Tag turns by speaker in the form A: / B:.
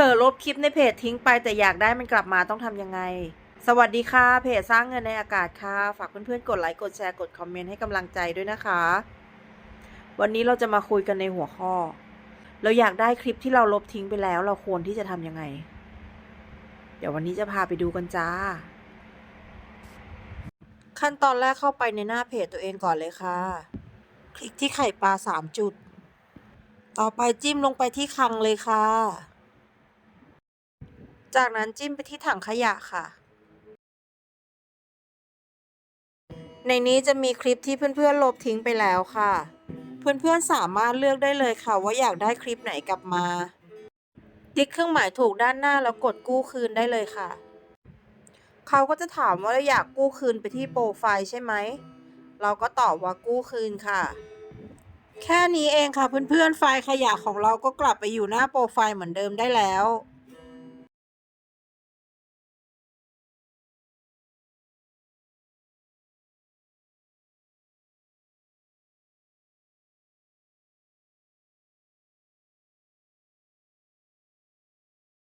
A: เผลอลบคลิปในเพจทิ้งไปแต่อยากได้มันกลับมาต้องทำยังไง สวัสดีค่ะ เพจสร้างเงินในอากาศค่ะ ฝากเพื่อนๆ กดไลค์ กดแชร์ กดคอมเมนต์ให้กำลังใจด้วยนะคะ วันนี้เราจะมาคุยกันในหัวข้อ เราอยากได้คลิปที่เราลบทิ้งไปแล้ว เราควรที่จะทำยังไง เดี๋ยววันนี้จะพาไปดูกันจ้า ขั้นตอนแรกเข้าไปในหน้าเพจตัวเองก่อนเลยค่ะ คลิกที่ไข่ปลาสามจุด ต่อไปจิ้มลงไปที่คังเลยค่ะ จากนั้นจิ้มไปที่ถังขยะค่ะ ในนี้จะมีคลิปที่เพื่อนๆลบทิ้งไปแล้วค่ะ เพื่อนๆสามารถเลือกได้เลยค่ะ ว่าอยากได้คลิปไหนกลับมา ติ๊กเครื่องหมายถูกด้านหน้าแล้วกดกู้คืนได้เลยค่ะ เขาก็จะถามว่าเราอยากกู้คืนไปที่โปรไฟล์ใช่ไหม เราก็ตอบว่ากู้คืนค่ะแค่นี้เองค่ะเพื่อนๆไฟล์ขยะของเราก็กลับไปอยู่หน้าโปรไฟล์เหมือนเดิมได้แล้ว